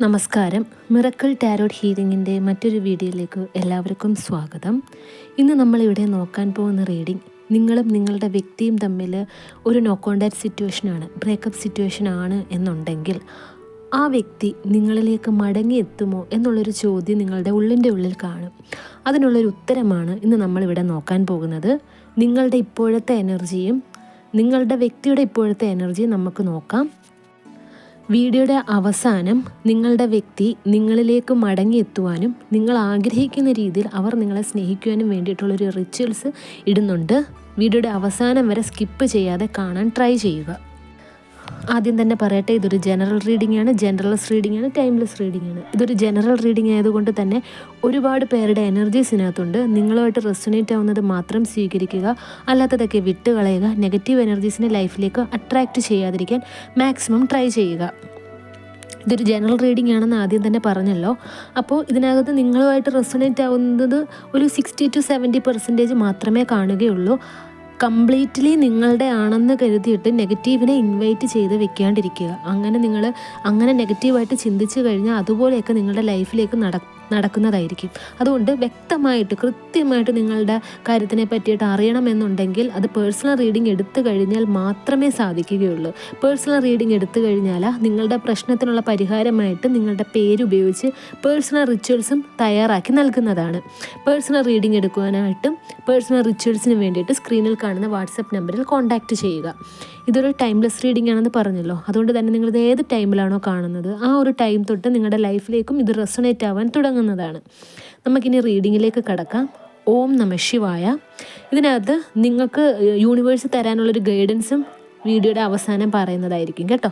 നമസ്കാരം. Miracle tarot ഹീലിങ്ങിന്റെ മറ്റൊരു വീഡിയോയിലേക്ക് എല്ലാവർക്കും സ്വാഗതം. ഇന്ന് നമ്മളിവിടെ നോക്കാൻ പോകുന്ന റീഡിംഗ് നിങ്ങളും നിങ്ങളുടെ വ്യക്തിയും തമ്മിൽ ഒരു നോ കോണ്ടാക്ട് സിറ്റുവേഷനാണ് ബ്രേക്കപ്പ് സിറ്റുവേഷൻ ആണ് എന്നുണ്ടെങ്കിൽ ആ വ്യക്തി നിങ്ങളിലേക്ക് മടങ്ങിയെത്തുമോ എന്നുള്ളൊരു ചോദ്യം നിങ്ങളുടെ ഉള്ളിന്റെ ഉള്ളിൽ കാണും. അതിനുള്ളൊരു ഉത്തരമാണ് ഇന്ന് നമ്മളിവിടെ നോക്കാൻ പോകുന്നത്. നിങ്ങളുടെ ഇപ്പോഴത്തെ എനർജിയും നിങ്ങളുടെ വ്യക്തിയുടെ ഇപ്പോഴത്തെ എനർജിയും നമുക്ക് നോക്കാം. വീഡിയോയുടെ അവസാനം നിങ്ങളുടെ വ്യക്തി നിങ്ങളിലേക്ക് മടങ്ങിയെത്തുവാനും നിങ്ങൾ ആഗ്രഹിക്കുന്ന രീതിയിൽ അവർ നിങ്ങളെ സ്നേഹിക്കുവാനും വേണ്ടിയിട്ടുള്ളൊരു റിച്വൽസ് ഇടുന്നുണ്ട്. വീഡിയോയുടെ അവസാനം വരെ സ്കിപ്പ് ചെയ്യാതെ കാണാൻ ട്രൈ ചെയ്യുക. ആദ്യം തന്നെ പറയട്ടെ ഇതൊരു ജനറൽ റീഡിംഗ് ആണ്. ജനറൽസ് റീഡിംഗ് ആണ് ടൈംലെസ് റീഡിംഗ് ആണ്. ഇതൊരു ജനറൽ റീഡിംഗ് ആയതുകൊണ്ട് തന്നെ ഒരുപാട് പേരുടെ എനർജീസ് ഇതിനകത്തുണ്ട്. നിങ്ങളുമായിട്ട് റെസൊനേറ്റ് ആവുന്നത് മാത്രം സ്വീകരിക്കുക അല്ലാത്തതൊക്കെ വിട്ടുകളയുക നെഗറ്റീവ് എനർജീസിനെ ലൈഫിലേക്ക് അട്രാക്റ്റ് ചെയ്യാതിരിക്കാൻ മാക്സിമം ട്രൈ ചെയ്യുക. ഇതൊരു ജനറൽ റീഡിംഗ് ആണെന്ന് ആദ്യം തന്നെ പറഞ്ഞല്ലോ. അപ്പോൾ ഇതിനകത്ത് നിങ്ങളുമായിട്ട് റെസൊനേറ്റ് ആവുന്നത് ഒരു സിക്സ്റ്റി ടു സെവന്റി പെർസെന്റേജ് മാത്രമേ കാണുകയുള്ളൂ. കംപ്ലീറ്റ്ലി നിങ്ങളുടെ ആണെന്ന് കരുതിയിട്ട് നെഗറ്റീവിനെ ഇൻവൈറ്റ് ചെയ്ത് വെക്കാണ്ടിരിക്കുക. അങ്ങനെ നിങ്ങൾ അങ്ങനെ നെഗറ്റീവായിട്ട് ചിന്തിച്ചു കഴിഞ്ഞാൽ അതുപോലെയൊക്കെ നിങ്ങളുടെ ലൈഫിലേക്ക് നട നടക്കുന്നതായിരിക്കും. അതുകൊണ്ട് വ്യക്തമായിട്ട് കൃത്യമായിട്ട് നിങ്ങളുടെ കാര്യത്തിനെ പറ്റിയിട്ട് അറിയണമെന്നുണ്ടെങ്കിൽ അത് പേഴ്സണൽ റീഡിംഗ് എടുത്തു കഴിഞ്ഞാൽ മാത്രമേ സാധിക്കുകയുള്ളൂ. പേഴ്സണൽ റീഡിംഗ് എടുത്തു കഴിഞ്ഞാൽ നിങ്ങളുടെ പ്രശ്നത്തിനുള്ള പരിഹാരമായിട്ട് നിങ്ങളുടെ പേര് ഉപയോഗിച്ച് പേഴ്സണൽ റിച്വൽസും തയ്യാറാക്കി നൽകുന്നതാണ്. പേഴ്സണൽ റീഡിംഗ് എടുക്കുവാനായിട്ടും പേഴ്സണൽ റിച്വൽസിന് വേണ്ടിയിട്ട് സ്ക്രീനിൽ കാണുന്ന വാട്സപ്പ് നമ്പറിൽ കോൺടാക്റ്റ് ചെയ്യുക. ഇതൊരു ടൈംലെസ് റീഡിംഗ് ആണെന്ന് പറഞ്ഞല്ലോ. അതുകൊണ്ട് തന്നെ നിങ്ങളിത് ഏത് ടൈമിലാണോ കാണുന്നത് ആ ഒരു ടൈം തൊട്ട് നിങ്ങളുടെ ലൈഫിലേക്കും ഇത് റെസണേറ്റ് ആവാൻ തുടങ്ങുന്നതാണ്. നമുക്കിനി റീഡിങ്ങിലേക്ക് കടക്കാം. ഓം നമ ശിവായ. ഇതിനകത്ത് നിങ്ങൾക്ക് യൂണിവേഴ്സ് തരാനുള്ളൊരു ഗൈഡൻസും വീഡിയോയുടെ അവസാനം പറയുന്നതായിരിക്കും കേട്ടോ.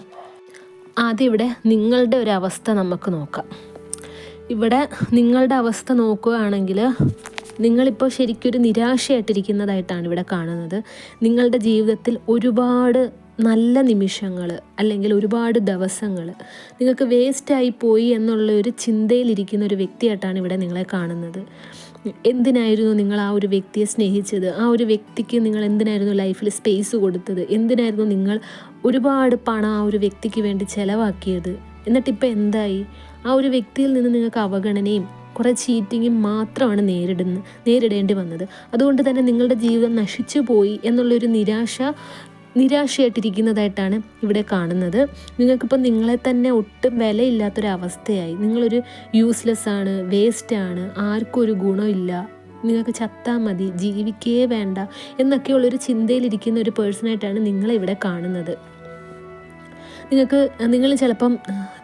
ആദ്യം ഇവിടെ നിങ്ങളുടെ ഒരു അവസ്ഥ നമുക്ക് നോക്കാം. ഇവിടെ നിങ്ങളുടെ അവസ്ഥ നോക്കുകയാണെങ്കിൽ നിങ്ങളിപ്പോൾ ശരിക്കൊരു നിരാശയായിട്ടിരിക്കുന്നതായിട്ടാണ് ഇവിടെ കാണുന്നത്. നിങ്ങളുടെ ജീവിതത്തിൽ ഒരുപാട് നല്ല നിമിഷങ്ങൾ അല്ലെങ്കിൽ ഒരുപാട് ദിവസങ്ങൾ നിങ്ങൾക്ക് വേസ്റ്റായി പോയി എന്നുള്ള ഒരു ചിന്തയിലിരിക്കുന്ന ഒരു വ്യക്തിയായിട്ടാണ് ഇവിടെ നിങ്ങളെ കാണുന്നത്. എന്തിനായിരുന്നു നിങ്ങൾ ആ ഒരു വ്യക്തിയെ സ്നേഹിച്ചത്? ആ ഒരു വ്യക്തിക്ക് നിങ്ങൾ എന്തിനായിരുന്നു ലൈഫിൽ സ്പേസ് കൊടുത്തത്? എന്തിനായിരുന്നു നിങ്ങൾ ഒരുപാട് പണം ആ ഒരു വ്യക്തിക്ക് വേണ്ടി ചിലവാക്കിയത്? എന്നിട്ടിപ്പോൾ എന്തായി? ആ ഒരു വ്യക്തിയിൽ നിന്ന് നിങ്ങൾക്ക് അവഗണനയും കുറേ ചീറ്റിങ്ങും മാത്രമാണ് നേരിടുന്ന നേരിടേണ്ടി വന്നത്. അതുകൊണ്ട് തന്നെ നിങ്ങളുടെ ജീവിതം നശിച്ചു പോയി എന്നുള്ളൊരു നിരാശ നിരാശയായിട്ടിരിക്കുന്നതായിട്ടാണ് ഇവിടെ കാണുന്നത്. നിങ്ങൾക്കിപ്പോൾ നിങ്ങളെ തന്നെ ഒട്ടും വിലയില്ലാത്തൊരവസ്ഥയായി. നിങ്ങളൊരു യൂസ്ലെസ് ആണ് വേസ്റ്റ് ആണ് ആർക്കും ഒരു ഗുണമില്ല. നിങ്ങൾക്ക് ചത്താൽ മതി ജീവിക്കേ വേണ്ട എന്നൊക്കെയുള്ളൊരു ചിന്തയിലിരിക്കുന്ന ഒരു പേഴ്സണായിട്ടാണ് നിങ്ങളെ ഇവിടെ കാണുന്നത്. നിങ്ങൾക്ക് നിങ്ങൾ ചിലപ്പം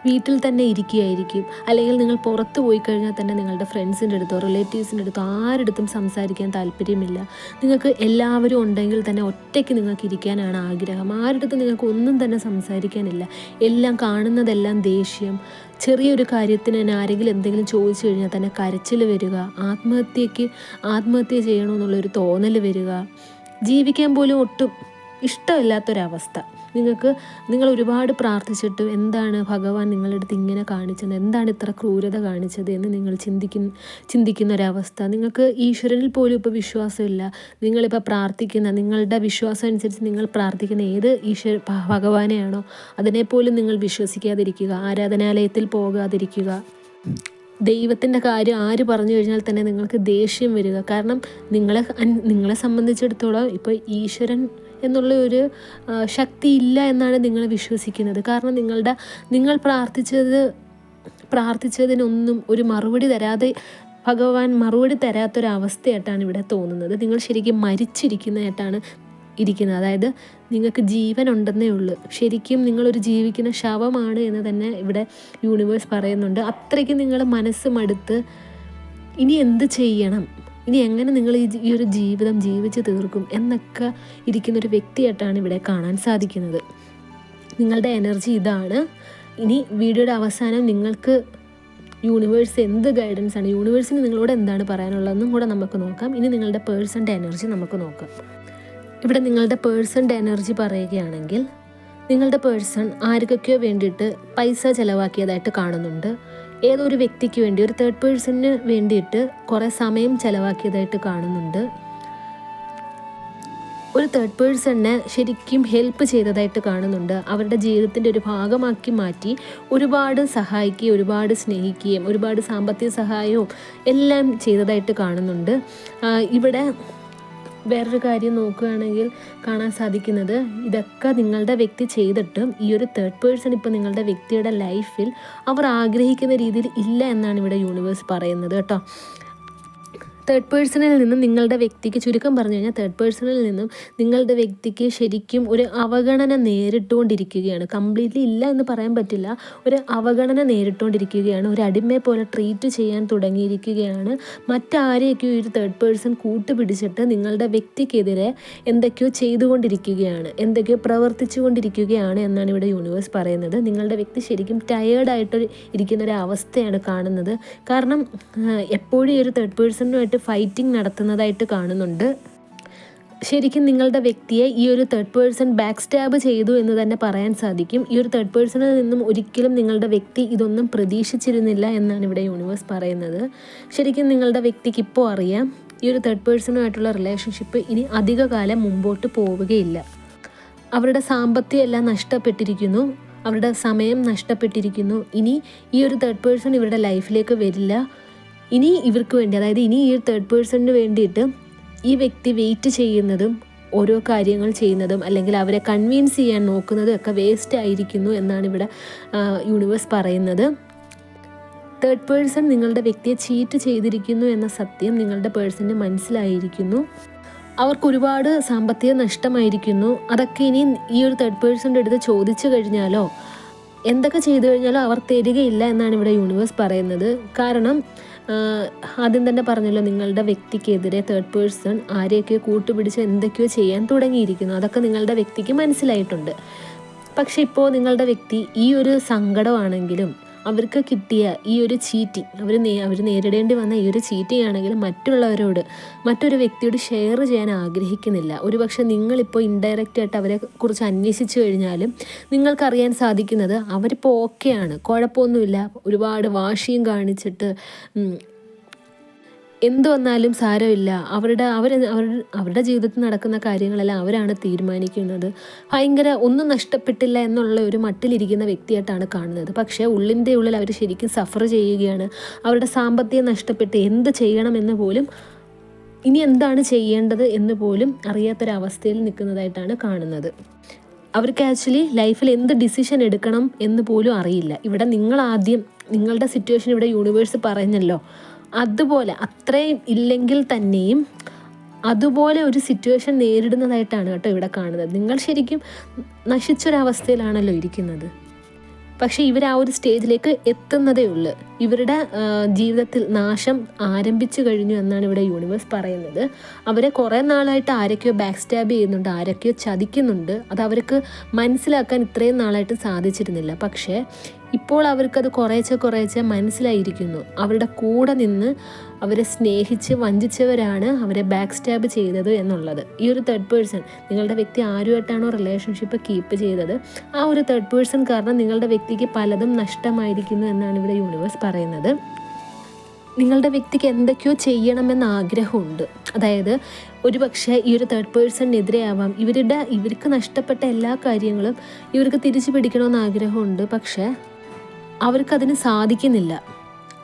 വീട്ടിൽ തന്നെ ഇരിക്കുകയായിരിക്കും. അല്ലെങ്കിൽ നിങ്ങൾ പുറത്ത് പോയി കഴിഞ്ഞാൽ തന്നെ നിങ്ങളുടെ ഫ്രണ്ട്സിന്റെ അടുത്തോ റിലേറ്റീവ്സിന്റെ അടുത്തോ ആരെടുത്തും സംസാരിക്കാൻ താല്പര്യമില്ല. നിങ്ങൾക്ക് എല്ലാവരും ഉണ്ടെങ്കിൽ തന്നെ ഒറ്റയ്ക്ക് നിങ്ങൾക്ക് ഇരിക്കാനാണ് ആഗ്രഹം. ആരുടെ നിങ്ങൾക്ക് ഒന്നും തന്നെ സംസാരിക്കാനില്ല. എല്ലാം കാണുന്നതെല്ലാം ദേഷ്യം. ചെറിയൊരു കാര്യത്തിന് തന്നെ ആരെങ്കിലും എന്തെങ്കിലും ചോദിച്ചു കഴിഞ്ഞാൽ തന്നെ കരച്ചിൽ വരിക. ആത്മഹത്യയ്ക്ക് ആത്മഹത്യ ചെയ്യണമെന്നുള്ളൊരു തോന്നൽ വരിക. ജീവിക്കാൻ പോലും ഒട്ടും ഇഷ്ടമില്ലാത്തൊരവസ്ഥ. നിങ്ങൾക്ക് നിങ്ങൾ ഒരുപാട് പ്രാർത്ഥിച്ചിട്ട് എന്താണ് ഭഗവാൻ നിങ്ങളുടെ അടുത്ത് ഇങ്ങനെ കാണിച്ചത്? എന്താണ് ഇത്ര ക്രൂരത കാണിച്ചത് എന്ന് നിങ്ങൾ ചിന്തിക്കുന്ന ചിന്തിക്കുന്ന ഒരവസ്ഥ നിങ്ങൾക്ക് ഈശ്വരനിൽ പോലും ഇപ്പോൾ വിശ്വാസമില്ല. നിങ്ങളിപ്പോൾ പ്രാർത്ഥിക്കുന്ന നിങ്ങളുടെ വിശ്വാസം അനുസരിച്ച് നിങ്ങൾ പ്രാർത്ഥിക്കുന്ന ഏത് ഈശ്വര ഭഗവാനെയാണോ അതിനെപ്പോലും നിങ്ങൾ വിശ്വസിക്കാതിരിക്കുക. ആരാധനാലയത്തിൽ പോകാതിരിക്കുക. ദൈവത്തിന്റെ കാര്യം ആര് പറഞ്ഞു കഴിഞ്ഞാൽ തന്നെ നിങ്ങൾക്ക് ദേഷ്യം വരിക. കാരണം നിങ്ങളെ നിങ്ങളെ സംബന്ധിച്ചിടത്തോളം ഇപ്പോൾ ഈശ്വരൻ എന്നുള്ള ഒരു ശക്തി ഇല്ല എന്നാണ് നിങ്ങൾ വിശ്വസിക്കുന്നത്. കാരണം നിങ്ങളുടെ നിങ്ങൾ പ്രാർത്ഥിച്ചത് പ്രാർത്ഥിച്ചതിനൊന്നും ഒരു മറുപടി തരാതെ ഭഗവാൻ മറുപടി തരാത്തൊരവസ്ഥയായിട്ടാണ് ഇവിടെ തോന്നുന്നത്. നിങ്ങൾ ശരിക്കും മരിച്ചിരിക്കുന്നതായിട്ടാണ് ഇരിക്കുന്നത്. അതായത് നിങ്ങൾക്ക് ജീവൻ ഉണ്ടെന്നേ ഉള്ളൂ. ശരിക്കും നിങ്ങളൊരു ജീവിക്കുന്ന ശവമാണ് എന്ന് തന്നെ ഇവിടെ യൂണിവേഴ്സ് പറയുന്നുണ്ട്. അത്രയ്ക്ക് നിങ്ങൾ മനസ്സ് മടുത്ത് ഇനി എന്ത് ചെയ്യണം? ഇനി എങ്ങനെ നിങ്ങൾ ഈ ഈ ഒരു ജീവിതം ജീവിച്ച് തീർക്കും എന്നൊക്കെ ഇരിക്കുന്ന ഒരു വ്യക്തിയായിട്ടാണ് ഇവിടെ കാണാൻ സാധിക്കുന്നത്. നിങ്ങളുടെ എനർജി ഇതാണ്. ഇനി വീഡിയോയുടെ അവസാനം നിങ്ങൾക്ക് യൂണിവേഴ്സ് എന്ത് ഗൈഡൻസ് ആണ്? യൂണിവേഴ്സിന് നിങ്ങളോട് എന്താണ് പറയാനുള്ളതെന്നും കൂടെ നമുക്ക് നോക്കാം. ഇനി നിങ്ങളുടെ പേഴ്സന്റെ എനർജി നമുക്ക് നോക്കാം. ഇവിടെ നിങ്ങളുടെ പേഴ്സന്റെ എനർജി പറയുകയാണെങ്കിൽ നിങ്ങളുടെ പേഴ്സൺ ആർക്കൊക്കെയോ വേണ്ടിയിട്ട് പൈസ ചിലവാക്കിയതായിട്ട് കാണുന്നുണ്ട്. ഏതോ ഒരു വ്യക്തിക്ക് വേണ്ടി ഒരു തേർഡ് പേഴ്സണിന് വേണ്ടിയിട്ട് കുറേ സമയം ചിലവാക്കിയതായിട്ട് കാണുന്നുണ്ട്. ഒരു തേർഡ് പേഴ്സണിനെ ശരിക്കും ഹെൽപ്പ് ചെയ്തതായിട്ട് കാണുന്നുണ്ട്. അവരുടെ ജീവിതത്തിന്റെ ഒരു ഭാഗമാക്കി മാറ്റി ഒരുപാട് സഹായിക്കുകയും ഒരുപാട് സ്നേഹിക്കുകയും ഒരുപാട് സാമ്പത്തിക സഹായവും എല്ലാം ചെയ്തതായിട്ട് കാണുന്നുണ്ട്. ഇവിടെ വേറൊരു കാര്യം നോക്കുകയാണെങ്കിൽ കാണാൻ സാധിക്കുന്നത് ഇതൊക്കെ നിങ്ങളുടെ വ്യക്തി ചെയ്തിട്ടും ഈ ഒരു തേർഡ് പേഴ്സൺ ഇപ്പോൾ നിങ്ങളുടെ വ്യക്തിയുടെ ലൈഫിൽ അവർ ആഗ്രഹിക്കുന്ന രീതിയിൽ ഇല്ല എന്നാണ് ഇവിടെ യൂണിവേഴ്സ് പറയുന്നത് കേട്ടോ. തേർഡ് പേഴ്സണിൽ നിന്നും നിങ്ങളുടെ വ്യക്തിക്ക് ചുരുക്കം പറഞ്ഞു കഴിഞ്ഞാൽ തേർഡ് പേഴ്സണിൽ നിന്നും നിങ്ങളുടെ വ്യക്തിക്ക് ശരിക്കും ഒരു അവഗണന നേരിട്ടുകൊണ്ടിരിക്കുകയാണ്. കംപ്ലീറ്റ്ലി ഇല്ല എന്ന് പറയാൻ പറ്റില്ല. ഒരു അവഗണന നേരിട്ടുകൊണ്ടിരിക്കുകയാണ്. ഒരു അടിമയെ പോലെ ട്രീറ്റ് ചെയ്യാൻ തുടങ്ങിയിരിക്കുകയാണ്. മറ്റാരെയൊക്കെയോ ഒരു തേർഡ് പേഴ്സൺ കൂട്ടുപിടിച്ചിട്ട് നിങ്ങളുടെ വ്യക്തിക്കെതിരെ എന്തൊക്കെയോ ചെയ്തുകൊണ്ടിരിക്കുകയാണ്. എന്തൊക്കെയോ പ്രവർത്തിച്ചു കൊണ്ടിരിക്കുകയാണ് എന്നാണ് ഇവിടെ യൂണിവേഴ്സ് പറയുന്നത്. നിങ്ങളുടെ വ്യക്തി ശരിക്കും ടയേർഡായിട്ട് ഇരിക്കുന്ന ഒരു അവസ്ഥയാണ് കാണുന്നത്. കാരണം എപ്പോഴും ഒരു തേർഡ് പേഴ്സണുമായിട്ട് ഫൈറ്റിംഗ് നടത്തുന്നതായിട്ട് കാണുന്നുണ്ട്. ശരിക്കും നിങ്ങളുടെ വ്യക്തിയെ ഈ ഒരു തേർഡ് പേഴ്സൺ ബാക്ക് സ്റ്റാബ് ചെയ്തു എന്ന് തന്നെ പറയാൻ സാധിക്കും. ഈ ഒരു തേർഡ് പേഴ്സണിൽ നിന്നും ഒരിക്കലും നിങ്ങളുടെ വ്യക്തി ഇതൊന്നും പ്രതീക്ഷിച്ചിരുന്നില്ല എന്നാണ് ഇവിടെ യൂണിവേഴ്സ് പറയുന്നത്. ശരിക്കും നിങ്ങളുടെ വ്യക്തിക്ക് ഇപ്പോൾ അറിയാം ഈ ഒരു തേർഡ് പേഴ്സണുമായിട്ടുള്ള റിലേഷൻഷിപ്പ് ഇനി അധികകാലം മുമ്പോട്ട് പോവുകയില്ല. അവരുടെ സാമ്പത്തികം എല്ലാം നഷ്ടപ്പെട്ടിരിക്കുന്നു അവരുടെ സമയം നഷ്ടപ്പെട്ടിരിക്കുന്നു. ഇനി ഈ ഒരു തേർഡ് പേഴ്സൺ ഇവരുടെ ലൈഫിലേക്ക് വരില്ല. ഇനി ഇവർക്ക് വേണ്ടി അതായത് ഇനി ഈ തേർഡ് പേഴ്സണിന് വേണ്ടിയിട്ട് ഈ വ്യക്തി വെയിറ്റ് ചെയ്യുന്നതും ഓരോ കാര്യങ്ങൾ ചെയ്യുന്നതും അല്ലെങ്കിൽ അവരെ കൺവീൻസ് ചെയ്യാൻ നോക്കുന്നതും ഒക്കെ വേസ്റ്റ് ആയിരിക്കുന്നു എന്നാണ് ഇവിടെ യൂണിവേഴ്സ് പറയുന്നത്. തേർഡ് പേഴ്സൺ നിങ്ങളുടെ വ്യക്തിയെ ചീറ്റ് ചെയ്തിരിക്കുന്നു എന്ന സത്യം നിങ്ങളുടെ പേഴ്സണിന് മനസ്സിലായിരിക്കുന്നു. അവർക്ക് ഒരുപാട് സാമ്പത്തിക നഷ്ടമായിരിക്കുന്നു. അതൊക്കെ ഇനി ഈ ഒരു തേർഡ് പേഴ്സന്റെ അടുത്ത് ചോദിച്ചു കഴിഞ്ഞാലോ എന്തൊക്കെ ചെയ്തു കഴിഞ്ഞാലും അവർ തരികയില്ല എന്നാണ് ഇവിടെ യൂണിവേഴ്സ് പറയുന്നത്. കാരണം ആദ്യം തന്നെ പറഞ്ഞല്ലോ നിങ്ങളുടെ വ്യക്തിക്കെതിരെ തേർഡ് പേഴ്സൺ ആരെയൊക്കെയോ കൂട്ടുപിടിച്ച് എന്തൊക്കെയോ ചെയ്യാൻ തുടങ്ങിയിരിക്കുന്നു. അതൊക്കെ നിങ്ങളുടെ വ്യക്തിക്ക് മനസ്സിലായിട്ടുണ്ട്. പക്ഷെ ഇപ്പോൾ നിങ്ങളുടെ വ്യക്തി ഈ ഒരു സങ്കടമാണെങ്കിലും അവർക്ക് കിട്ടിയ ഈ ഒരു ചീറ്റി അവർ അവർ നേരിടേണ്ടി വന്ന ഈ ഒരു ചീറ്റിംഗ് ആണെങ്കിലും മറ്റുള്ളവരോട് മറ്റൊരു വ്യക്തിയോട് ഷെയർ ചെയ്യാൻ ആഗ്രഹിക്കുന്നില്ല. ഒരുപക്ഷെ നിങ്ങളിപ്പോൾ ഇൻഡയറക്റ്റ് ആയിട്ട് അവരെ കുറിച്ച് അന്വേഷിച്ചു കഴിഞ്ഞാലും നിങ്ങൾക്കറിയാൻ സാധിക്കുന്നത് അവരിപ്പോൾ ഓക്കെയാണ് കുഴപ്പമൊന്നുമില്ല. ഒരുപാട് വാശിയും കാണിച്ചിട്ട് എന്ത് വന്നാലും സാരമില്ല. അവരുടെ അവർ അവരുടെ ജീവിതത്തിൽ നടക്കുന്ന കാര്യങ്ങളെല്ലാം അവരാണ് തീരുമാനിക്കുന്നത്. ഭയങ്കര ഒന്നും നഷ്ടപ്പെട്ടില്ല എന്നുള്ള ഒരു മട്ടിലിരിക്കുന്ന വ്യക്തിയായിട്ടാണ് കാണുന്നത്. പക്ഷേ ഉള്ളിന്റെ ഉള്ളിൽ അവർ ശരിക്കും സഫർ ചെയ്യുകയാണ്. അവരുടെ സാമ്പത്തികം നഷ്ടപ്പെട്ട് എന്ത് ചെയ്യണമെന്ന് പോലും ഇനി എന്താണ് ചെയ്യേണ്ടത് എന്ന് പോലും അറിയാത്തൊരവസ്ഥയിൽ നിൽക്കുന്നതായിട്ടാണ് കാണുന്നത്. അവർക്ക് ആക്ച്വലി ലൈഫിൽ എന്ത് ഡിസിഷൻ എടുക്കണം എന്ന് പോലും അറിയില്ല. ഇവിടെ നിങ്ങൾ ആദ്യം നിങ്ങളുടെ സിറ്റുവേഷൻ ഇവിടെ യൂണിവേഴ്സ് പറഞ്ഞല്ലോ. അതുപോലെ അത്രയും ഇല്ലെങ്കിൽ തന്നെയും അതുപോലെ ഒരു സിറ്റുവേഷൻ നേരിടുന്നതായിട്ടാണ് കേട്ടോ ഇവിടെ കാണുന്നത്. നിങ്ങൾ ശരിക്കും നശിച്ചൊരവസ്ഥയിലാണല്ലോ ഇരിക്കുന്നത്. പക്ഷേ ഇവർ ആ ഒരു സ്റ്റേജിലേക്ക് എത്തുന്നതേ ഉള്ളൂ. ഇവരുടെ ജീവിതത്തിൽ നാശം ആരംഭിച്ചു കഴിഞ്ഞു എന്നാണ് ഇവിടെ യൂണിവേഴ്സ് പറയുന്നത്. അവരെ കുറേ നാളായിട്ട് ആരൊക്കെയോ ബാക്ക് സ്റ്റാബ് ചെയ്യുന്നുണ്ട് ആരൊക്കെയോ ചതിക്കുന്നുണ്ട്. അത് അവർക്ക് മനസ്സിലാക്കാൻ ഇത്രയും നാളായിട്ട് സാധിച്ചിരുന്നില്ല. പക്ഷേ ഇപ്പോൾ അവർക്കത് കുറേശ്ശെ കുറേശ്ശെ മനസ്സിലായിരിക്കുന്നു. അവരുടെ കൂടെ നിന്ന് അവരെ സ്നേഹിച്ച് വഞ്ചിച്ചവരാണ് അവരെ ബാക്ക് സ്റ്റാബ് ചെയ്തത് എന്നുള്ളത്. ഈ ഒരു തേർഡ് പേഴ്സൺ നിങ്ങളുടെ വ്യക്തി ആരുമായിട്ടാണോ റിലേഷൻഷിപ്പ് കീപ്പ് ചെയ്തത് ആ ഒരു തേർഡ് പേഴ്സൺ കാരണം നിങ്ങളുടെ വ്യക്തിക്ക് പലതും നഷ്ടമായിരിക്കുന്നു എന്നാണ് ഇവിടെ യൂണിവേഴ്സ് പറയുന്നത്. നിങ്ങളുടെ വ്യക്തിക്ക് എന്തൊക്കെയോ ചെയ്യണമെന്ന് ആഗ്രഹമുണ്ട്. അതായത് ഒരുപക്ഷെ ഈ ഒരു തേർഡ് പേഴ്സണിനെതിരെയാവാം ഇവരുടെ ഇവർക്ക് നഷ്ടപ്പെട്ട എല്ലാ കാര്യങ്ങളും ഇവർക്ക് തിരിച്ചു പിടിക്കണമെന്ന് ആഗ്രഹമുണ്ട്. പക്ഷേ അവർക്കതിന് സാധിക്കുന്നില്ല.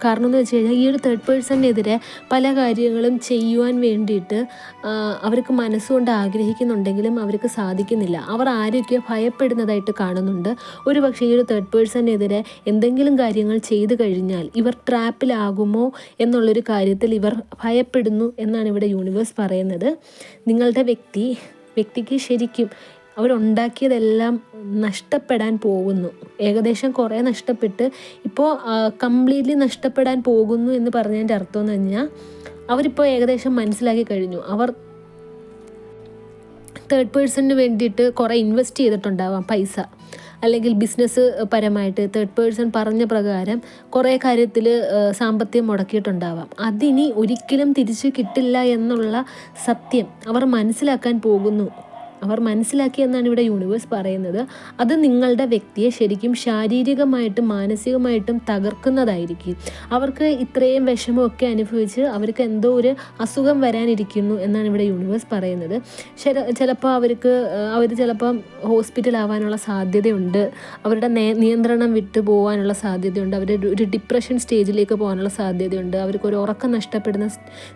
കാരണം എന്ന് വെച്ച് കഴിഞ്ഞാൽ ഈ ഒരു തേർഡ് പേഴ്സണിനെതിരെ പല കാര്യങ്ങളും ചെയ്യുവാൻ വേണ്ടിയിട്ട് അവർക്ക് മനസ്സുകൊണ്ട് ആഗ്രഹിക്കുന്നുണ്ടെങ്കിലും അവർക്ക് സാധിക്കുന്നില്ല. അവർ ആരൊക്കെ ഭയപ്പെടുന്നതായിട്ട് കാണുന്നുണ്ട്. ഒരു പക്ഷേ ഈ ഒരു തേർഡ് പേഴ്സണിനെതിരെ എന്തെങ്കിലും കാര്യങ്ങൾ ചെയ്തു കഴിഞ്ഞാൽ ഇവർ ട്രാപ്പിലാകുമോ എന്നുള്ളൊരു കാര്യത്തിൽ ഇവർ ഭയപ്പെടുന്നു എന്നാണ് ഇവിടെ യൂണിവേഴ്സ് പറയുന്നത്. നിങ്ങളുടെ വ്യക്തി വ്യക്തിക്ക് ശരിക്കും അവരുണ്ടാക്കിയതെല്ലാം നഷ്ടപ്പെടാൻ പോകുന്നു. ഏകദേശം കുറേ നഷ്ടപ്പെട്ട് ഇപ്പോൾ കംപ്ലീറ്റ്ലി നഷ്ടപ്പെടാൻ പോകുന്നു എന്ന് പറഞ്ഞതിന്റെ അർത്ഥം എന്ന് പറഞ്ഞാൽ അവരിപ്പോൾ ഏകദേശം മനസ്സിലാക്കി കഴിഞ്ഞു. അവർ തേർഡ് പേഴ്സണിന് വേണ്ടിയിട്ട് കുറേ ഇൻവെസ്റ്റ് ചെയ്തിട്ടുണ്ടാവാം പൈസ. അല്ലെങ്കിൽ ബിസിനസ് പരമായിട്ട് തേർഡ് പേഴ്സൺ പറഞ്ഞ പ്രകാരം കുറേ കാര്യത്തിൽ സാമ്പത്തികം മുടക്കിയിട്ടുണ്ടാവാം. അതിനി ഒരിക്കലും തിരിച്ചു കിട്ടില്ല എന്നുള്ള സത്യം അവർ മനസ്സിലാക്കാൻ പോകുന്നു. അവർ മനസ്സിലാക്കി എന്നാണ് ഇവിടെ യൂണിവേഴ്സ് പറയുന്നത്. അത് നിങ്ങളുടെ വ്യക്തിയെ ശരിക്കും ശാരീരികമായിട്ടും മാനസികമായിട്ടും തകർക്കുന്നതായിരിക്കും. അവർക്ക് ഇത്രയും വിഷമമൊക്കെ അനുഭവിച്ച് അവർക്ക് എന്തോ ഒരു അസുഖം വരാനിരിക്കുന്നു എന്നാണ് ഇവിടെ യൂണിവേഴ്സ് പറയുന്നത്. ചിലപ്പോൾ അവർക്ക് അവർ ചിലപ്പോൾ ഹോസ്പിറ്റലാവാനുള്ള സാധ്യതയുണ്ട്. അവരുടെ നിയന്ത്രണം വിട്ടു പോകാനുള്ള സാധ്യതയുണ്ട്. അവർ ഒരു ഡിപ്രഷൻ സ്റ്റേജിലേക്ക് പോകാനുള്ള സാധ്യതയുണ്ട്. അവർക്ക് ഒരു ഉറക്കം നഷ്ടപ്പെടുന്ന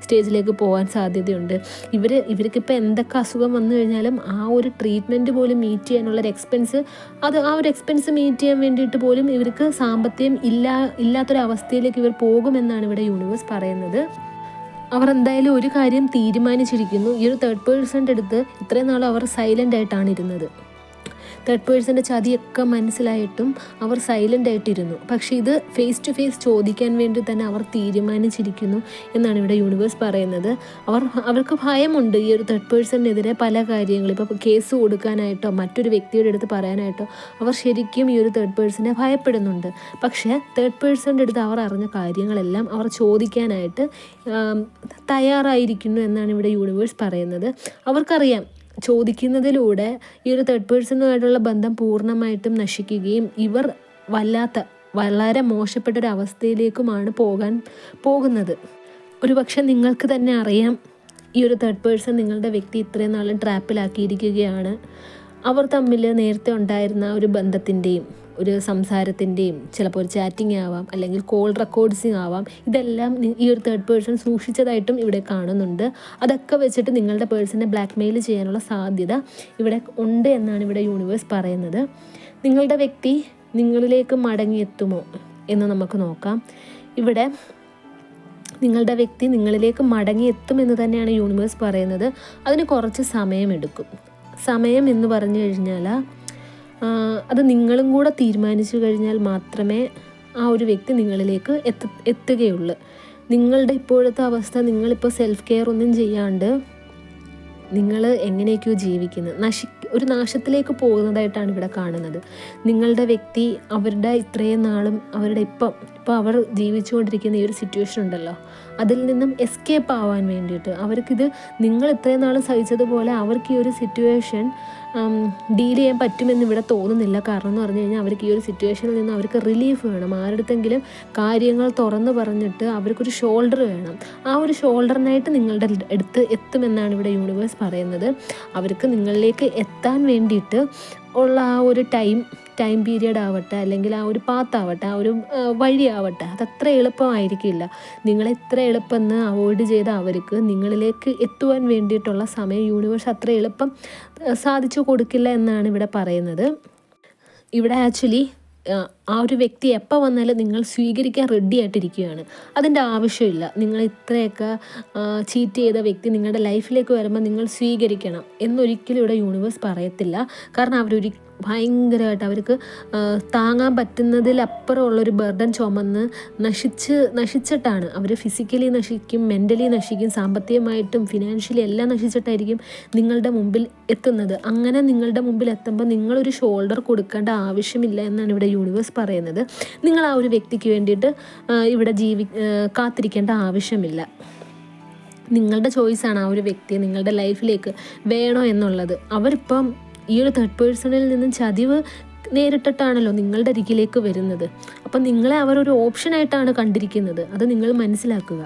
സ്റ്റേജിലേക്ക് പോകാൻ സാധ്യതയുണ്ട്. ഇവർ ഇവർക്കിപ്പോൾ എന്തൊക്കെ അസുഖം വന്നു കഴിഞ്ഞാലും ആ ഒരു ട്രീറ്റ്മെന്റ് പോലും മീറ്റ് ചെയ്യാനുള്ള ഒരു എക്സ്പെൻസ് അത് ആ ഒരു എക്സ്പെൻസ് മീറ്റ് ചെയ്യാൻ വേണ്ടിയിട്ട് പോലും ഇവർക്ക് സാമ്പത്തികം ഇല്ലാ ഇല്ലാത്തൊരവസ്ഥയിലേക്ക് ഇവർ പോകുമെന്നാണ് ഇവിടെ യൂണിവേഴ്സ് പറയുന്നത്. അവർ എന്തായാലും ഒരു കാര്യം തീരുമാനിച്ചിരിക്കുന്നു. ഈ ഒരു തേർഡ് പേഴ്സന്റെ അടുത്ത് ഇത്രയും നാളും അവർ സൈലന്റ് ആയിട്ടാണ് ഇരുന്നത്. തേർഡ് പേഴ്സന്റെ ചതിയൊക്കെ മനസ്സിലായിട്ടും അവർ സൈലന്റ് ആയിട്ടിരുന്നു. പക്ഷേ ഇത് ഫേസ് ടു ഫേസ് ചോദിക്കാൻ വേണ്ടി തന്നെ അവർ തീരുമാനിച്ചിരിക്കുന്നു എന്നാണ് ഇവിടെ യൂണിവേഴ്സ് പറയുന്നത്. അവർ അവർക്ക് ഭയമുണ്ട് ഈ ഒരു തേർഡ് പേഴ്സണിനെതിരെ പല കാര്യങ്ങളും. ഇപ്പോൾ കേസ് കൊടുക്കാനായിട്ടോ മറ്റൊരു വ്യക്തിയുടെ അടുത്ത് പറയാനായിട്ടോ അവർ ശരിക്കും ഈ ഒരു തേർഡ് പേഴ്സണെ ഭയപ്പെടുന്നുണ്ട്. പക്ഷേ തേർഡ് പേഴ്സണിന്റെ അടുത്ത് അവർ അറിഞ്ഞ കാര്യങ്ങളെല്ലാം അവർ ചോദിക്കാനായിട്ട് തയ്യാറായിരിക്കുന്നു എന്നാണ് ഇവിടെ യൂണിവേഴ്സ് പറയുന്നത്. അവർക്കറിയാം ചോദിക്കുന്നതിലൂടെ ഈ ഒരു തേർഡ് പേഴ്സണുമായിട്ടുള്ള ബന്ധം പൂർണമായിട്ടും നശിക്കുകയും ഇവർ വല്ലാത്ത വളരെ മോശപ്പെട്ട ഒരു അവസ്ഥയിലേക്കുമാണ് പോകാൻ പോകുന്നത്. ഒരു പക്ഷെ നിങ്ങൾക്ക് തന്നെ അറിയാം ഈ ഒരു തേർഡ് പേഴ്സൺ നിങ്ങളുടെ വ്യക്തി ഇത്രയും നാളും ട്രാപ്പിലാക്കിയിരിക്കുകയാണ് അവർ തമ്മിൽ നേരത്തെ ഉണ്ടായിരുന്ന ഒരു ബന്ധത്തിന്റെയും ഒരു സംസാരത്തിന്റെയും ചിലപ്പോൾ ഒരു ചാറ്റിംഗ് ആവാം അല്ലെങ്കിൽ കോൾ റെക്കോർഡ്സിങ് ആവാം ഇതെല്ലാം ഈ ഒരു തേർഡ് പേഴ്സൺ സൂക്ഷിച്ചതായിട്ടും ഇവിടെ കാണുന്നുണ്ട്. അതൊക്കെ വെച്ചിട്ട് നിങ്ങളുടെ പേഴ്സണെ ബ്ലാക്ക് മെയിൽ ചെയ്യാനുള്ള സാധ്യത ഇവിടെ ഉണ്ട് എന്നാണ് ഇവിടെ യൂണിവേഴ്സ് പറയുന്നത്. നിങ്ങളുടെ വ്യക്തി നിങ്ങളിലേക്ക് മടങ്ങിയെത്തുമോ എന്ന് നമുക്ക് നോക്കാം. ഇവിടെ നിങ്ങളുടെ വ്യക്തി നിങ്ങളിലേക്ക് മടങ്ങിയെത്തുമെന്ന് തന്നെയാണ് യൂണിവേഴ്സ് പറയുന്നത്. അതിന് കുറച്ച് സമയമെടുക്കും. സമയം എന്ന് പറഞ്ഞു കഴിഞ്ഞാൽ അത് നിങ്ങളും കൂടെ തീരുമാനിച്ചു കഴിഞ്ഞാൽ മാത്രമേ ആ ഒരു വ്യക്തി നിങ്ങളിലേക്ക് എത്ത എത്തുകയുള്ളൂ. നിങ്ങളുടെ ഇപ്പോഴത്തെ അവസ്ഥ നിങ്ങളിപ്പോൾ സെൽഫ് കെയർ ഒന്നും ചെയ്യാണ്ട് നിങ്ങൾ എങ്ങനെയൊക്കെയോ ജീവിക്കുന്നത്. നശി ഒരു നാശത്തിലേക്ക് പോകുന്നതായിട്ടാണ് ഇവിടെ കാണുന്നത്. നിങ്ങളുടെ വ്യക്തി അവരുടെ ഇത്രയും നാളും അവരുടെ ഇപ്പം ഇപ്പോൾ അവർ ജീവിച്ചുകൊണ്ടിരിക്കുന്ന ഈ ഒരു സിറ്റുവേഷൻ ഉണ്ടല്ലോ. അതിൽ നിന്നും എസ്കേപ്പ് ആവാൻ വേണ്ടിയിട്ട്. അവർക്കിത് നിങ്ങൾ ഇത്രയും നാൾ സഹിച്ചതുപോലെ അവർക്ക് ഈ ഒരു സിറ്റുവേഷൻ ഡീൽ ചെയ്യാൻ പറ്റുമെന്ന് ഇവിടെ തോന്നുന്നില്ല. കാരണം എന്ന് പറഞ്ഞു കഴിഞ്ഞാൽ അവർക്ക് ഈ ഒരു സിറ്റുവേഷനിൽ നിന്ന് അവർക്ക് റിലീഫ് വേണം. ആരുടെങ്കിലും കാര്യങ്ങൾ തുറന്നു പറഞ്ഞിട്ട് അവർക്കൊരു ഷോൾഡർ വേണം. ആ ഒരു ഷോൾഡറിനായിട്ട് നിങ്ങളുടെ അടുത്ത് എത്തുമെന്നാണ് ഇവിടെ യൂണിവേഴ്സ് പറയുന്നത്. അവർക്ക് നിങ്ങളിലേക്ക് എത്താൻ വേണ്ടിയിട്ട് ഉള്ള ആ ഒരു ടൈം ടൈം പീരിയഡ് ആവട്ടെ അല്ലെങ്കിൽ ആ ഒരു പാത്താവട്ടെ ആ ഒരു വഴിയാവട്ടെ അതത്ര എളുപ്പമായിരിക്കില്ല. നിങ്ങളെത്ര എളുപ്പമെന്ന് അവോയ്ഡ് ചെയ്ത അവർക്ക് നിങ്ങളിലേക്ക് എത്തുവാൻ വേണ്ടിയിട്ടുള്ള സമയം യൂണിവേഴ്സ് അത്ര എളുപ്പം സാധിച്ചു കൊടുക്കില്ല എന്നാണ് ഇവിടെ പറയുന്നത്. ഇവിടെ ആക്ച്വലി ആ ഒരു വ്യക്തി എപ്പോൾ വന്നാലും നിങ്ങൾ സ്വീകരിക്കാൻ റെഡി ആയിട്ടിരിക്കുകയാണ്. അതിന്റെ ആവശ്യമില്ല. നിങ്ങൾ ഇത്രയൊക്കെ ചീറ്റ് ചെയ്ത വ്യക്തി നിങ്ങളുടെ ലൈഫിലേക്ക് വരുമ്പോൾ നിങ്ങൾ സ്വീകരിക്കണം എന്നൊരിക്കലും ഇവിടെ യൂണിവേഴ്സ് പറയത്തില്ല. കാരണം അവരൊരു ഭയങ്കരമായിട്ട് അവർക്ക് താങ്ങാൻ പറ്റുന്നതിലപ്പുറമുള്ളൊരു ബർഡൻ ചുമന്ന് നശിച്ച് നശിച്ചിട്ടാണ്. അവർ ഫിസിക്കലി നശിക്കും മെന്റലി നശിക്കും സാമ്പത്തികമായിട്ടും ഫിനാൻഷ്യലി എല്ലാം നശിച്ചിട്ടായിരിക്കും നിങ്ങളുടെ മുമ്പിൽ എത്തുന്നത്. അങ്ങനെ നിങ്ങളുടെ മുമ്പിൽ എത്തുമ്പോൾ നിങ്ങളൊരു ഷോൾഡർ കൊടുക്കേണ്ട ആവശ്യമില്ല എന്നാണ് ഇവിടെ യൂണിവേഴ്സ് പറയുന്നത്. നിങ്ങൾ ആ ഒരു വ്യക്തിക്ക് വേണ്ടിയിട്ട് ഇവിടെ ജീവി കാത്തിരിക്കേണ്ട ആവശ്യമില്ല. നിങ്ങളുടെ ചോയ്സാണ് ആ ഒരു വ്യക്തിയെ നിങ്ങളുടെ ലൈഫിലേക്ക് വേണോ എന്നുള്ളത്. അവരിപ്പം ഈ ഒരു തേർഡ് പേഴ്സണിൽ നിന്നും ചതിവ് നേരിട്ടിട്ടാണല്ലോ നിങ്ങളുടെ അരികിലേക്ക് വരുന്നത്. അപ്പം നിങ്ങളെ അവർ ഒരു ഓപ്ഷനായിട്ടാണ് കണ്ടിരിക്കുന്നത്. അത് നിങ്ങൾ മനസ്സിലാക്കുക.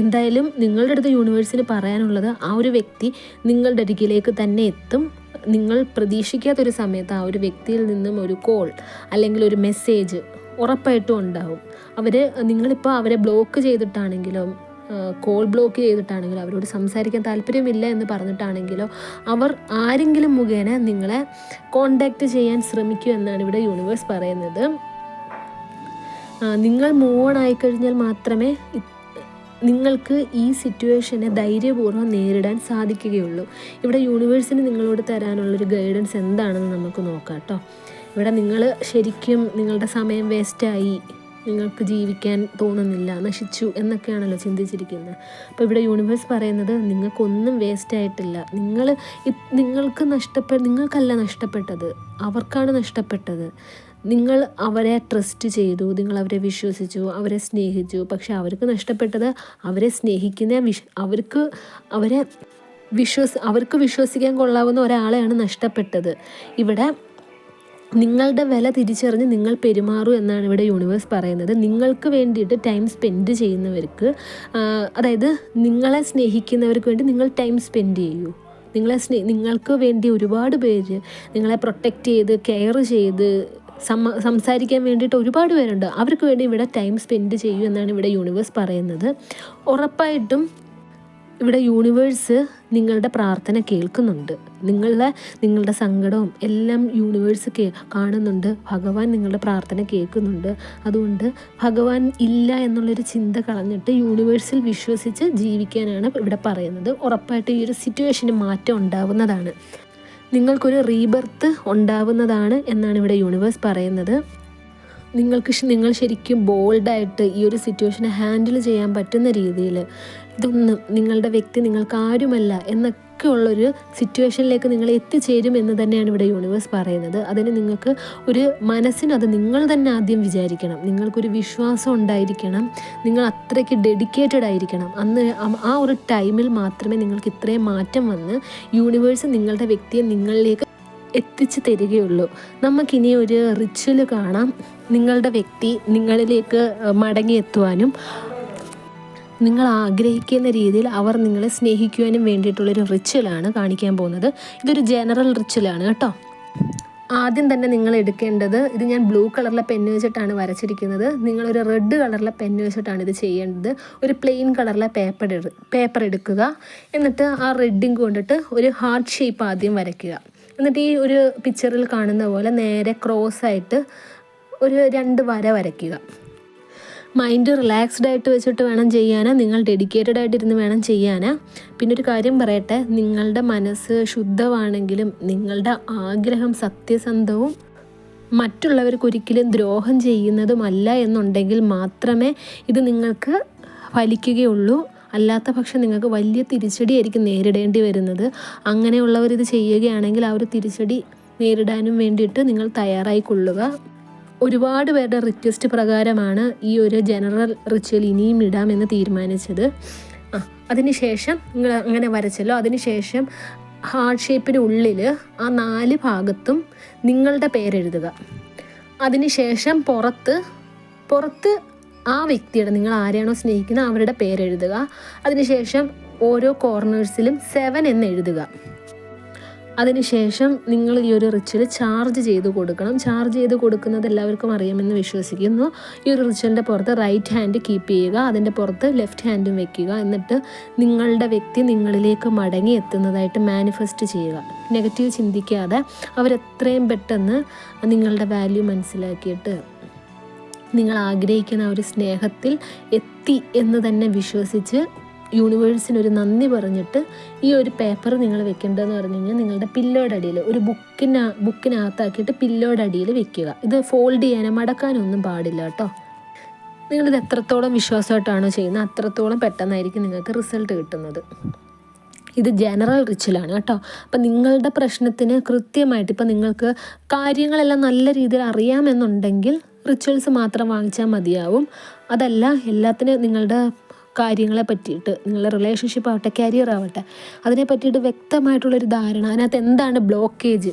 എന്തായാലും നിങ്ങളുടെ അടുത്ത് യൂണിവേഴ്സിന് പറയാനുള്ളത് ആ ഒരു വ്യക്തി നിങ്ങളുടെ അരികിലേക്ക് തന്നെ എത്തും. നിങ്ങൾ പ്രതീക്ഷിക്കാത്തൊരു സമയത്ത് ആ ഒരു വ്യക്തിയിൽ നിന്നും ഒരു കോൾ അല്ലെങ്കിൽ ഒരു മെസ്സേജ് ഉറപ്പായിട്ടും ഉണ്ടാവും. അവർ നിങ്ങളിപ്പോൾ അവരെ ബ്ലോക്ക് ചെയ്തിട്ടാണെങ്കിലും കോൾ ബ്ലോക്ക് ചെയ്തിട്ടാണെങ്കിലോ അവരോട് സംസാരിക്കാൻ താല്പര്യമില്ല എന്ന് പറഞ്ഞിട്ടാണെങ്കിലോ അവർ ആരെങ്കിലും മുഖേന നിങ്ങളെ കോണ്ടാക്റ്റ് ചെയ്യാൻ ശ്രമിക്കൂ എന്നാണ് ഇവിടെ യൂണിവേഴ്സ് പറയുന്നത്. നിങ്ങൾ മൂവ് ആയിക്കഴിഞ്ഞാൽ മാത്രമേ നിങ്ങൾക്ക് ഈ സിറ്റുവേഷനെ ധൈര്യപൂർവം നേരിടാൻ സാധിക്കുകയുള്ളൂ. ഇവിടെ യൂണിവേഴ്സിന് നിങ്ങളോട് തരാനുള്ളൊരു ഗൈഡൻസ് എന്താണെന്ന് നമുക്ക് നോക്കാം കേട്ടോ ഇവിടെ നിങ്ങൾ ശരിക്കും നിങ്ങളുടെ സമയം വേസ്റ്റായി നിങ്ങൾക്ക് ജീവിക്കാൻ തോന്നുന്നില്ല നശിച്ചു എന്നൊക്കെയാണല്ലോ ചിന്തിച്ചിരിക്കുന്നത്. അപ്പോൾ ഇവിടെ യൂണിവേഴ്സ് പറയുന്നത് നിങ്ങൾക്കൊന്നും വേസ്റ്റ് ആയിട്ടില്ല നിങ്ങൾ നിങ്ങൾക്ക് നഷ്ടപ്പെ നിങ്ങൾക്കല്ല നഷ്ടപ്പെട്ടത് അവർക്കാണ് നഷ്ടപ്പെട്ടത്. നിങ്ങൾ അവരെ ട്രസ്റ്റ് ചെയ്തു നിങ്ങൾ അവരെ വിശ്വസിച്ചു അവരെ സ്നേഹിച്ചു. പക്ഷെ അവർക്ക് നഷ്ടപ്പെട്ടത് അവരെ സ്നേഹിക്കുന്ന വിഷ അവർക്ക് അവരെ വിശ്വസ് അവർക്ക് വിശ്വസിക്കാൻ കൊള്ളാവുന്ന ഒരാളെയാണ് നഷ്ടപ്പെട്ടത്. ഇവിടെ നിങ്ങളുടെ വില തിരിച്ചറിഞ്ഞ് നിങ്ങൾ പെരുമാറൂ എന്നാണ് ഇവിടെ യൂണിവേഴ്സ് പറയുന്നത്. നിങ്ങൾക്ക് വേണ്ടിയിട്ട് ടൈം സ്പെൻഡ് ചെയ്യുന്നവർക്ക് അതായത് നിങ്ങളെ സ്നേഹിക്കുന്നവർക്ക് വേണ്ടി നിങ്ങൾ ടൈം സ്പെൻഡ് ചെയ്യൂ. നിങ്ങളെ സ്നേ നിങ്ങൾക്ക് വേണ്ടി ഒരുപാട് പേര് നിങ്ങളെ പ്രൊട്ടക്റ്റ് ചെയ്ത് കെയർ ചെയ്ത് സംസാരിക്കാൻ വേണ്ടിയിട്ട് ഒരുപാട് പേരുണ്ട്. അവർക്ക് വേണ്ടി ഇവിടെ ടൈം സ്പെൻഡ് ചെയ്യൂ എന്നാണ് ഇവിടെ യൂണിവേഴ്സ് പറയുന്നത്. ഉറപ്പായിട്ടും ഇവിടെ യൂണിവേഴ്സ് നിങ്ങളുടെ പ്രാർത്ഥന കേൾക്കുന്നുണ്ട്. നിങ്ങളുടെ നിങ്ങളുടെ സങ്കടവും എല്ലാം യൂണിവേഴ്സ് കേ കാണുന്നുണ്ട്. ഭഗവാൻ നിങ്ങളുടെ പ്രാർത്ഥന കേൾക്കുന്നുണ്ട്. അതുകൊണ്ട് ഭഗവാൻ ഇല്ല എന്നുള്ളൊരു ചിന്ത കളഞ്ഞിട്ട് യൂണിവേഴ്സിൽ വിശ്വസിച്ച് ജീവിക്കാനാണ് ഇവിടെ പറയുന്നത്. ഉറപ്പായിട്ട് ഈ ഒരു സിറ്റുവേഷന് മാറ്റം ഉണ്ടാവുന്നതാണ്. നിങ്ങൾക്കൊരു റീബർത്ത് ഉണ്ടാവുന്നതാണ് എന്നാണ് ഇവിടെ യൂണിവേഴ്സ് പറയുന്നത്. നിങ്ങൾക്ക് നിങ്ങൾ ശരിക്കും ബോൾഡായിട്ട് ഈ ഒരു സിറ്റുവേഷനെ ഹാൻഡിൽ ചെയ്യാൻ പറ്റുന്ന രീതിയിൽ ഇതൊന്നും നിങ്ങളുടെ വ്യക്തി നിങ്ങൾക്ക് ആരുമല്ല എന്നൊക്കെ ഉള്ളൊരു സിറ്റുവേഷനിലേക്ക് നിങ്ങൾ എത്തിച്ചേരും എന്ന് തന്നെയാണ് ഇവിടെ യൂണിവേഴ്സ് പറയുന്നത്. അതിന് നിങ്ങൾക്ക് ഒരു മനസ്സിന് അത് നിങ്ങൾ തന്നെ ആദ്യം വിചാരിക്കണം. നിങ്ങൾക്കൊരു വിശ്വാസം ഉണ്ടായിരിക്കണം. നിങ്ങൾ അത്രയ്ക്ക് ഡെഡിക്കേറ്റഡ് ആയിരിക്കണം. അന്ന് ആ ഒരു ടൈമിൽ മാത്രമേ നിങ്ങൾക്ക് ഇത്രയും മാറ്റം വന്ന് യൂണിവേഴ്സ് നിങ്ങളുടെ വ്യക്തിയെ നിങ്ങളിലേക്ക് എത്തിച്ചു തരികയുള്ളൂ. നമുക്കിനി ഒരു റിച്വൽ കാണാം. നിങ്ങളുടെ വ്യക്തി നിങ്ങളിലേക്ക് മടങ്ങിയെത്തുവാനും നിങ്ങൾ ആഗ്രഹിക്കുന്ന രീതിയിൽ അവർ നിങ്ങളെ സ്നേഹിക്കുവാനും വേണ്ടിയിട്ടുള്ളൊരു റിച്വലാണ് കാണിക്കാൻ പോകുന്നത്. ഇതൊരു ജനറൽ റിച്വലാണ് കേട്ടോ. ആദ്യം തന്നെ നിങ്ങൾ എടുക്കേണ്ടത് ഇത് ഞാൻ ബ്ലൂ കളറിലെ പെന്ന് വെച്ചിട്ടാണ് വരച്ചിരിക്കുന്നത്. നിങ്ങളൊരു റെഡ് കളറിലെ പെന്ന് വെച്ചിട്ടാണ് ഇത് ചെയ്യേണ്ടത്. ഒരു പ്ലെയിൻ കളറിലെ പേപ്പർ പേപ്പർ എടുക്കുക. എന്നിട്ട് ആ റെഡിങ് കൊണ്ടിട്ട് ഒരു ഹാർട്ട് ഷേപ്പ് ആദ്യം വരയ്ക്കുക. എന്നിട്ട് ഈ ഒരു പിക്ചറിൽ കാണുന്ന പോലെ നേരെ ക്രോസ് ആയിട്ട് ഒരു രണ്ട് വര വരയ്ക്കുക. മൈൻഡ് റിലാക്സ്ഡ് ആയിട്ട് വെച്ചിട്ട് വേണം ചെയ്യാൻ നിങ്ങൾ ഡെഡിക്കേറ്റഡ് ആയിട്ടിരുന്ന് വേണം ചെയ്യാൻ പിന്നെ ഒരു കാര്യം പറയട്ടെ. നിങ്ങളുടെ മനസ്സ് ശുദ്ധമാണെങ്കിലും നിങ്ങളുടെ ആഗ്രഹം സത്യസന്ധവും മറ്റുള്ളവർക്ക് ഒരിക്കലും ദ്രോഹം ചെയ്യുന്നതുമല്ല എന്നുണ്ടെങ്കിൽ മാത്രമേ ഇത് നിങ്ങൾക്ക് ഫലിക്കുകയുള്ളൂ. അല്ലാത്ത പക്ഷം നിങ്ങൾക്ക് വലിയ തിരിച്ചടിയായിരിക്കും നേരിടേണ്ടി വരുന്നത്. അങ്ങനെയുള്ളവർ ഇത് ചെയ്യുകയാണെങ്കിൽ ആ ഒരു തിരിച്ചടി നേരിടാനും വേണ്ടിയിട്ട് നിങ്ങൾ തയ്യാറായിക്കൊള്ളുക. ഒരുപാട് പേരുടെ റിക്വസ്റ്റ് പ്രകാരമാണ് ഈ ഒരു ജനറൽ റിച്വൽ ഇനിയും ഇടാമെന്ന് തീരുമാനിച്ചത്. ആ അതിനുശേഷം നിങ്ങൾ അങ്ങനെ വരച്ചല്ലോ. അതിനുശേഷം ഹാർട്ട് ഷേപ്പിന് ഉള്ളിൽ ആ നാല് ഭാഗത്തും നിങ്ങളുടെ പേരെഴുതുക അതിനുശേഷം പുറത്ത് പുറത്ത് ആ വ്യക്തിയുടെ നിങ്ങൾ ആരെയാണോ സ്നേഹിക്കുന്നത് അവരുടെ പേരെഴുതുക അതിനുശേഷം ഓരോ കോർണേഴ്സിലും സെവൻ എന്ന് എഴുതുക. അതിനുശേഷം നിങ്ങൾ ഈ ഒരു റിച്വൽ ചാർജ് ചെയ്ത് കൊടുക്കണം. ചാർജ് ചെയ്ത് കൊടുക്കുന്നത് എല്ലാവർക്കും അറിയാമെന്ന് വിശ്വസിക്കുന്നു. ഈ ഒരു റിച്വലിന്റെ പുറത്ത് റൈറ്റ് ഹാൻഡ് കീപ്പ് ചെയ്യുക അതിന്റെ പുറത്ത് ലെഫ്റ്റ് ഹാൻഡും വെക്കുക. എന്നിട്ട് നിങ്ങളുടെ വ്യക്തി നിങ്ങളിലേക്ക് മടങ്ങി എത്തുന്നതായിട്ട് മാനിഫെസ്റ്റ് ചെയ്യുക. നെഗറ്റീവ് ചിന്തിക്കാതെ അവരെത്രയും പെട്ടെന്ന് നിങ്ങളുടെ വാല്യൂ മനസ്സിലാക്കിയിട്ട് നിങ്ങൾ ആഗ്രഹിക്കുന്ന ഒരു സ്നേഹത്തിൽ എത്തി എന്ന് തന്നെ വിശ്വസിച്ച് യൂണിവേഴ്സിന് ഒരു നന്ദി പറഞ്ഞിട്ട് ഈ ഒരു പേപ്പർ നിങ്ങൾ വെക്കേണ്ടതെന്ന് പറഞ്ഞു കഴിഞ്ഞാൽ നിങ്ങളുടെ പില്ലോയുടെ അടിയിൽ ഒരു ബുക്കിന ബുക്കിനകത്താക്കിയിട്ട് പില്ലോയുടെ അടിയിൽ വെക്കുക. ഇത് ഫോൾഡ് ചെയ്യാനോ മടക്കാനൊന്നും പാടില്ല കേട്ടോ. നിങ്ങളിത് എത്രത്തോളം വിശ്വാസമായിട്ടാണോ ചെയ്യുന്നത് അത്രത്തോളം പെട്ടെന്നായിരിക്കും നിങ്ങൾക്ക് റിസൾട്ട് കിട്ടുന്നത്. ഇത് ജനറൽ റിച്വലാണ് കേട്ടോ. അപ്പം നിങ്ങളുടെ പ്രശ്നത്തിന് കൃത്യമായിട്ട് ഇപ്പം നിങ്ങൾക്ക് കാര്യങ്ങളെല്ലാം നല്ല രീതിയിൽ അറിയാമെന്നുണ്ടെങ്കിൽ റിച്വൽസ് മാത്രം വാങ്ങിച്ചാൽ മതിയാവും. അതല്ല എല്ലാത്തിനും നിങ്ങളുടെ കാര്യങ്ങളെ പറ്റിയിട്ട് നിങ്ങളുടെ റിലേഷൻഷിപ്പ് ആവട്ടെ കരിയർ ആവട്ടെ അതിനെ പറ്റിയിട്ട് വ്യക്തമായിട്ടുള്ളൊരു ധാരണ അതിനകത്ത് എന്താണ് ബ്ലോക്കേജ്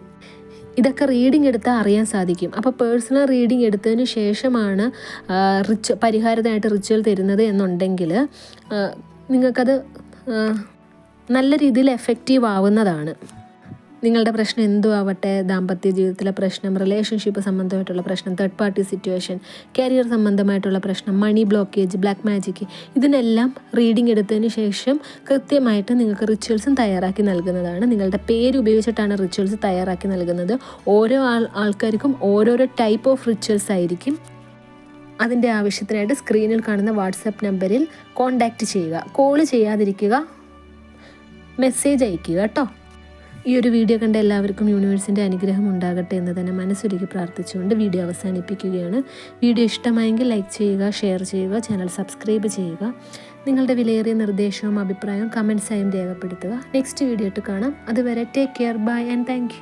ഇതൊക്കെ റീഡിംഗ് എടുത്താൽ അറിയാൻ സാധിക്കും. അപ്പോൾ പേഴ്സണൽ റീഡിംഗ് എടുത്തതിന് ശേഷമാണ് റിച്ച് പരിഹാരത്തിനായിട്ട് റിച്വൽ തരുന്നത് എന്നുണ്ടെങ്കിൽ നിങ്ങൾക്കത് നല്ല രീതിയിൽ എഫക്റ്റീവ് ആവുന്നതാണ്. നിങ്ങളുടെ പ്രശ്നം എന്തോ ആവട്ടെ ദാമ്പത്യ ജീവിതത്തിലെ പ്രശ്നം റിലേഷൻഷിപ്പ് സംബന്ധമായിട്ടുള്ള പ്രശ്നം തേർഡ് പാർട്ടി സിറ്റുവേഷൻ കരിയർ സംബന്ധമായിട്ടുള്ള പ്രശ്നം മണി ബ്ലോക്കേജ് ബ്ലാക്ക് മാജിക് ഇതിനെല്ലാം റീഡിംഗ് എടുത്തതിന് ശേഷം കൃത്യമായിട്ട് നിങ്ങൾക്ക് റിച്വൽസും തയ്യാറാക്കി നൽകുന്നതാണ്. നിങ്ങളുടെ പേര് ഉപയോഗിച്ചിട്ടാണ് റിച്വൽസ് തയ്യാറാക്കി നൽകുന്നത്. ഓരോ ആൾ ആൾക്കാർക്കും ഓരോരോ ടൈപ്പ് ഓഫ് റിച്വൽസ് ആയിരിക്കും. അതിന്റെ ആവശ്യത്തിനായിട്ട് സ്ക്രീനിൽ കാണുന്ന വാട്സപ്പ് നമ്പറിൽ കോൺടാക്റ്റ് ചെയ്യുക. കോൾ ചെയ്യാതിരിക്കുക. മെസ്സേജ് അയക്കുക കേട്ടോ ഈ ഒരു വീഡിയോ കണ്ട എല്ലാവർക്കും യൂണിവേഴ്സിന്റെ അനുഗ്രഹം ഉണ്ടാകട്ടെ എന്ന് തന്നെ മനസ്സൊരുക്കി പ്രാർത്ഥിച്ചുകൊണ്ട് വീഡിയോ അവസാനിപ്പിക്കുകയാണ്. വീഡിയോ ഇഷ്ടമായെങ്കിൽ ലൈക്ക് ചെയ്യുക ഷെയർ ചെയ്യുക ചാനൽ സബ്സ്ക്രൈബ് ചെയ്യുക. നിങ്ങളുടെ വിലയേറിയ നിർദ്ദേശവും അഭിപ്രായവും കമൻസായും രേഖപ്പെടുത്തുക. നെക്സ്റ്റ് വീഡിയോ ഇട്ട് കാണാം. അതുവരെ take care bye and thank